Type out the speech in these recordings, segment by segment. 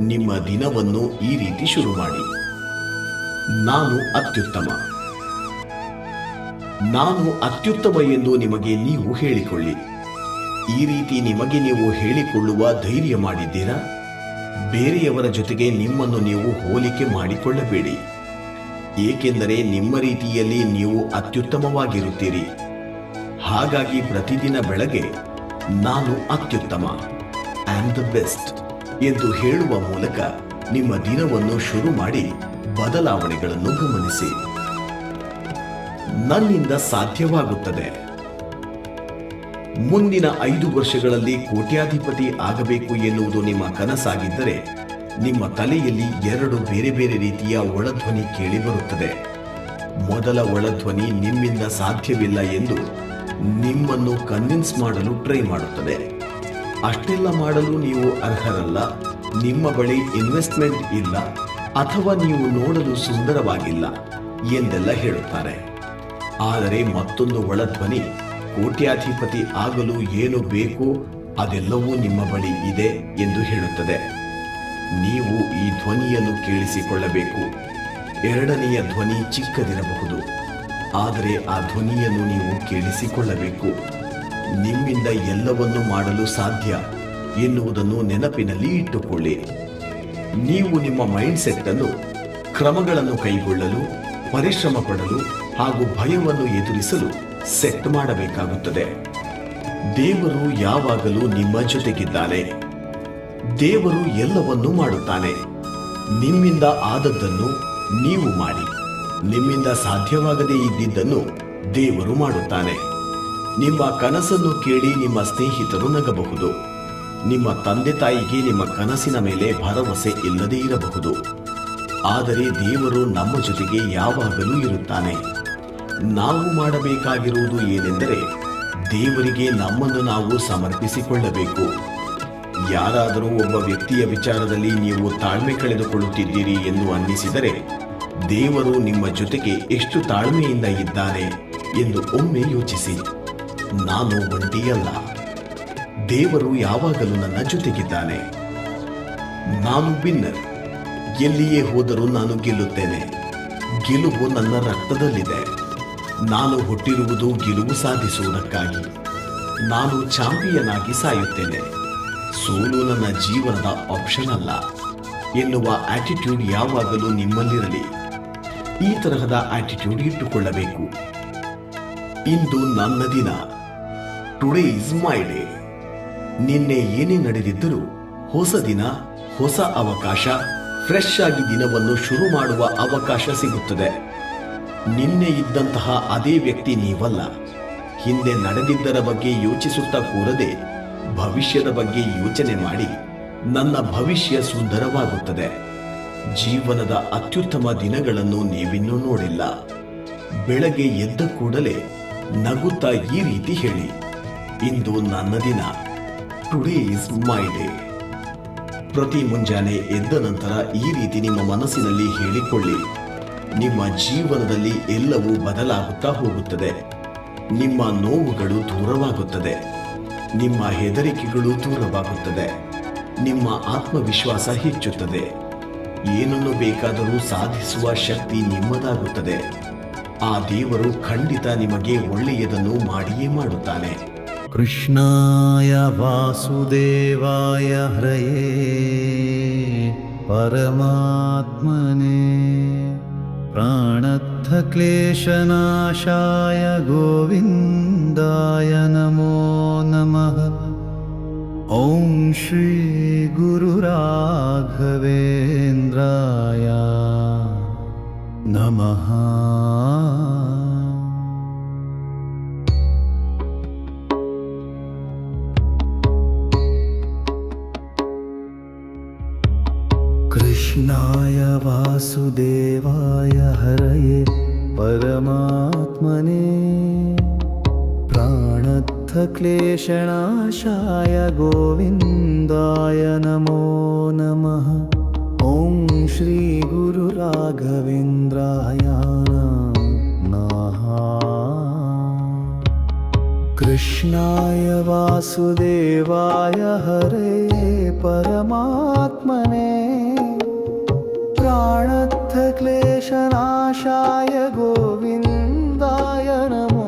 ನಿಮ್ಮ ದಿನವನ್ನು ಈ ರೀತಿ ಶುರು ಮಾಡಿ. ನಾನು ಅತ್ಯುತ್ತಮ. ನಾನು ಅತ್ಯುತ್ತಮ ಎಂದು ನಿಮಗೆ ನೀವು ಹೇಳಿಕೊಳ್ಳಿ. ಈ ರೀತಿ ನಿಮಗೆ ನೀವು ಹೇಳಿಕೊಳ್ಳುವ ಧೈರ್ಯ ಮಾಡಿದ್ದೀರಾ? ಬೇರೆಯವರ ಜೊತೆಗೆ ನಿಮ್ಮನ್ನು ನೀವು ಹೋಲಿಕೆ ಮಾಡಿಕೊಳ್ಳಬೇಡಿ. ಏಕೆಂದರೆ ನಿಮ್ಮ ರೀತಿಯಲ್ಲಿ ನೀವು ಅತ್ಯುತ್ತಮವಾಗಿರುತ್ತೀರಿ. ಹಾಗಾಗಿ ಪ್ರತಿದಿನ ಬೆಳಗ್ಗೆ ನಾನು ಅತ್ಯುತ್ತಮ. ಆಮ್ ದ ಬೆಸ್ಟ್ ಎಂದು ಹೇಳುವ ಮೂಲಕ ನಿಮ್ಮ ದಿನವನ್ನು ಶುರು ಮಾಡಿ ಬದಲಾವಣೆಗಳನ್ನು ಗಮನಿಸಿ. ನನ್ನಿಂದ ಸಾಧ್ಯವಾಗುತ್ತದೆ. ಮುಂದಿನ ಐದು ವರ್ಷಗಳಲ್ಲಿ ಕೋಟ್ಯಾಧಿಪತಿ ಆಗಬೇಕು ಎನ್ನುವುದು ನಿಮ್ಮ ಕನಸಾಗಿದ್ದರೆ, ನಿಮ್ಮ ತಲೆಯಲ್ಲಿ ಎರಡು ಬೇರೆ ಬೇರೆ ರೀತಿಯ ಒಳಧ್ವನಿ ಕೇಳಿಬರುತ್ತದೆ. ಮೊದಲ ಒಳಧ್ವನಿ ನಿಮ್ಮಿಂದ ಸಾಧ್ಯವಿಲ್ಲ ಎಂದು ನಿಮ್ಮನ್ನು ಕನ್ವಿನ್ಸ್ ಮಾಡಲು ಟ್ರೈ ಮಾಡುತ್ತದೆ. ಅಷ್ಟೆಲ್ಲ ಮಾಡಲು ನೀವು ಅರ್ಹರಲ್ಲ. ನಿಮ್ಮ ಬಳಿ ಇನ್ವೆಸ್ಟ್ಮೆಂಟ್ ಇಲ್ಲ. ಅಥವಾ ನೀವು ನೋಡಲು ಸುಂದರವಾಗಿಲ್ಲ ಎಂದೆಲ್ಲ ಹೇಳುತ್ತಾರೆ. ಆದರೆ ಮತ್ತೊಂದು ಒಳಧ್ವನಿ ಕೋಟ್ಯಾಧಿಪತಿ ಆಗಲು ಏನು ಬೇಕೋ ಅದೆಲ್ಲವೂ ನಿಮ್ಮ ಬಳಿ ಇದೆ ಎಂದು ಹೇಳುತ್ತದೆ. ನೀವು ಈ ಧ್ವನಿಯನ್ನು ಕೇಳಿಸಿಕೊಳ್ಳಬೇಕು. ಎರಡನೆಯ ಧ್ವನಿ ಚಿಕ್ಕದಿರಬಹುದು. ಆದರೆ ಆ ಧ್ವನಿಯನ್ನು ನೀವು ಕೇಳಿಸಿಕೊಳ್ಳಬೇಕು. ನಿಮ್ಮಿಂದ ಎಲ್ಲವನ್ನೂ ಮಾಡಲು ಸಾಧ್ಯ ಎನ್ನುವುದನ್ನು ನೆನಪಿನಲ್ಲಿ ಇಟ್ಟುಕೊಳ್ಳಿ. ನೀವು ನಿಮ್ಮ ಮೈಂಡ್ ಸೆಟ್ ಅನ್ನು, ಕ್ರಮಗಳನ್ನು ಕೈಗೊಳ್ಳಲು, ಪರಿಶ್ರಮ ಪಡಲು ಹಾಗೂ ಭಯವನ್ನು ಎದುರಿಸಲು ಸೆಟ್ ಮಾಡಬೇಕಾಗುತ್ತದೆ. ದೇವರು ಯಾವಾಗಲೂ ನಿಮ್ಮ ಜೊತೆಗಿದ್ದಾನೆ. ದೇವರು ಎಲ್ಲವನ್ನೂ ಮಾಡುತ್ತಾನೆ. ನಿಮ್ಮಿಂದ ಆದದ್ದನ್ನು ನೀವು ಮಾಡಿ. ನಿಮ್ಮಿಂದ ಸಾಧ್ಯವಾಗದೇ ಇದ್ದಿದ್ದನ್ನು ದೇವರು ಮಾಡುತ್ತಾನೆ. ನಿಮ್ಮ ಕನಸನ್ನು ಕೇಳಿ ನಿಮ್ಮ ಸ್ನೇಹಿತರು ನಗಬಹುದು. ನಿಮ್ಮ ತಂದೆ ತಾಯಿಗೆ ನಿಮ್ಮ ಕನಸಿನ ಮೇಲೆ ಭರವಸೆ ಇಲ್ಲದೇ ಇರಬಹುದು. ಆದರೆ ದೇವರು ನಮ್ಮ ಜೊತೆಗೆ ಯಾವಾಗಲೂ ಇರುತ್ತಾನೆ. ನಾವು ಮಾಡಬೇಕಾಗಿರುವುದು ಏನೆಂದರೆ ದೇವರಿಗೆ ನಮ್ಮನ್ನು ನಾವು ಸಮರ್ಪಿಸಿಕೊಳ್ಳಬೇಕು. ಯಾರಾದರೂ ಒಬ್ಬ ವ್ಯಕ್ತಿಯ ವಿಚಾರದಲ್ಲಿ ನೀವು ತಾಳ್ಮೆ ಕಳೆದುಕೊಳ್ಳುತ್ತಿದ್ದೀರಿ ಎಂದು ಅನ್ನಿಸಿದರೆ ದೇವರು ನಿಮ್ಮ ಜೊತೆಗೆ ಎಷ್ಟು ತಾಳ್ಮೆಯಿಂದ ಇದ್ದಾನೆ ಎಂದು ಒಮ್ಮೆ ಯೋಚಿಸಿ. ನಾನು ಒಂಟಿಯಲ್ಲ ದೇವರು ಯಾವಾಗಲೂ ನನ್ನ ಜೊತೆಗಿದ್ದಾನೆ. ನಾನು ವಿನ್ನರ್. ಎಲ್ಲಿಯೇ ಹೋದರೂ ನಾನು ಗೆಲ್ಲುತ್ತೇನೆ. ಗೆಲುವು ನನ್ನ ರಕ್ತದಲ್ಲಿದೆ. ನಾನು ಹುಟ್ಟಿರುವುದು ಗೆಲುವು ಸಾಧಿಸುವುದಕ್ಕಾಗಿ. ನಾನು ಚಾಂಪಿಯನ್ ಆಗಿ ಸಾಯುತ್ತೇನೆ. ಸೋಲು ನನ್ನ ಜೀವನದ ಆಪ್ಷನ್ ಅಲ್ಲ. ಎನ್ನುವ ಆಟಿಟ್ಯೂಡ್ ಯಾವಾಗಲೂ ನಿಮ್ಮಲ್ಲಿರಲಿ. ಈ ತರಹದ ಆಟಿಟ್ಯೂಡ್ ಇಟ್ಟುಕೊಳ್ಳಬೇಕು. ಇಂದು ನನ್ನ ದಿನ. ಟುಡೇ ಇಸ್ ಮೈ ಡೇ ನಿನ್ನೆ ಏನೇ ನಡೆದಿದ್ದರೂ ಹೊಸ ದಿನ, ಹೊಸ ಅವಕಾಶ ಫ್ರೆಶ್ ಆಗಿ ದಿನವನ್ನು ಶುರು ಮಾಡುವ ಅವಕಾಶ ಸಿಗುತ್ತದೆ. ನಿನ್ನೆ ಇದ್ದಂತಹ ಅದೇ ವ್ಯಕ್ತಿ ನೀವಲ್ಲ. ಹಿಂದೆ ನಡೆದಿದ್ದರ ಬಗ್ಗೆ ಯೋಚಿಸುತ್ತಾ ಕೂರದೆ ಭವಿಷ್ಯದ ಬಗ್ಗೆ ಯೋಚನೆ ಮಾಡಿ ನನ್ನ ಭವಿಷ್ಯ ಸುಂದರವಾಗುತ್ತದೆ. ಜೀವನದ ಅತ್ಯುತ್ತಮ ದಿನಗಳನ್ನು ನೀವಿನ್ನೂ ನೋಡಿಲ್ಲ. ಬೆಳಗ್ಗೆ ಎದ್ದ ಕೂಡಲೇ ನಗುತ್ತಾ ಈ ರೀತಿ ಹೇಳಿ. ಇಂದು ನನ್ನ ದಿನ. ಟುಡೇ ಇಸ್ ಮೈ ಡೇ ಪ್ರತಿ ಮುಂಜಾನೆ ಎದ್ದ ನಂತರ ಈ ರೀತಿ ನಿಮ್ಮ ಮನಸ್ಸಿನಲ್ಲಿ ಹೇಳಿಕೊಳ್ಳಿ. ನಿಮ್ಮ ಜೀವನದಲ್ಲಿ ಎಲ್ಲವೂ ಬದಲಾಗುತ್ತಾ ಹೋಗುತ್ತದೆ. ನಿಮ್ಮ ನೋವುಗಳು ದೂರವಾಗುತ್ತದೆ. ನಿಮ್ಮ ಹೆದರಿಕೆಗಳು ದೂರವಾಗುತ್ತದೆ. ನಿಮ್ಮ ಆತ್ಮವಿಶ್ವಾಸ ಹೆಚ್ಚುತ್ತದೆ. ಏನನ್ನು ಬೇಕಾದರೂ ಸಾಧಿಸುವ ಶಕ್ತಿ ನಿಮ್ಮದಾಗುತ್ತದೆ. ಆ ದೇವರು ಖಂಡಿತ ನಿಮಗೆ ಒಳ್ಳೆಯದನ್ನು ಮಾಡಿಯೇ ಮಾಡುತ್ತಾನೆ. कृष्णाय वासुदेवाय हृये परमात्मने प्राणत्थक्लेशनाशाय गोविन्दाय नमो नमः। ॐ श्रीगुरुराघवेन्द्राय नमः कृष्णाय वासुदेवाय हरये परमात्मने प्राणत्थक्लेशनाशाय गोविन्दाय नमो नमः। ॐ श्रीगुरुराघवेन्द्राय कृष्णाय वासुदेवाय हरे परमात्मने क्लेशनाशाय गोविन्दाय नमो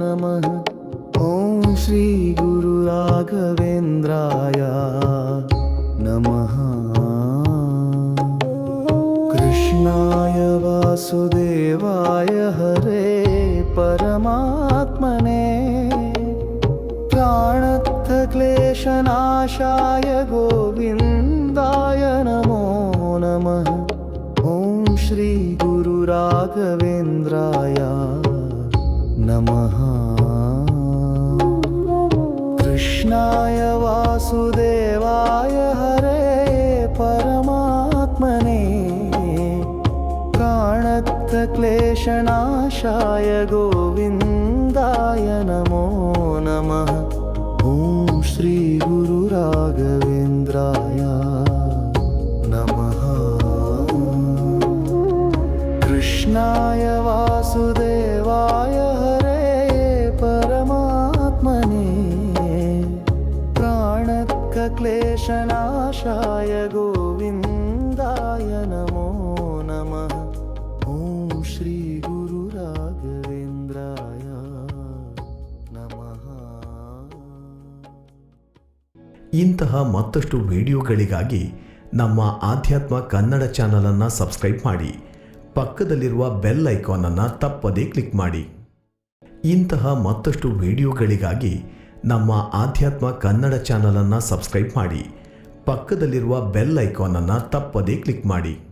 नमः। ॐ श्रीगुरुराघवेन्द्राय नमः। कृष्णाय वासुदेवाय हरे परमात्मने। प्राणत्थक्लेशनाशाय गोविन्दाय नमः श्रीगुरुराघवेन्द्राय नमः कृष्णाय वासुदेवाय हरे परमात्मने प्राणत्थक्लेशनाशाय गोविन्दाय नमो नमः ॐ श्रीगुरुराघवेन्द्राय प्राणक्कक्लेशनाशाय गोविन्दाय नमो नमः ॐ श्रीगुरुराघवेन्द्राय नमः ಇಂತಹ ಮತ್ತಷ್ಟು ವಿಡಿಯೋಗಳಿಗಾಗಿ ನಮ್ಮ ಆಧ್ಯಾತ್ಮ ಕನ್ನಡ ಚಾನಲನ್ನು ಸಬ್ಸ್ಕ್ರೈಬ್ ಮಾಡಿ ಪಕ್ಕದಲ್ಲಿರುವ ಬೆಲ್ ಐಕಾನನ್ನು ತಪ್ಪದೇ ಕ್ಲಿಕ್ ಮಾಡಿ ಇಂತಹ ಮತ್ತಷ್ಟು ವಿಡಿಯೋಗಳಿಗಾಗಿ ನಮ್ಮ ಆಧ್ಯಾತ್ಮ ಕನ್ನಡ ಚಾನಲನ್ನು ಸಬ್ಸ್ಕ್ರೈಬ್ ಮಾಡಿ. ಪಕ್ಕದಲ್ಲಿರುವ ಬೆಲ್ ಐಕಾನನ್ನು ತಪ್ಪದೇ ಕ್ಲಿಕ್ ಮಾಡಿ.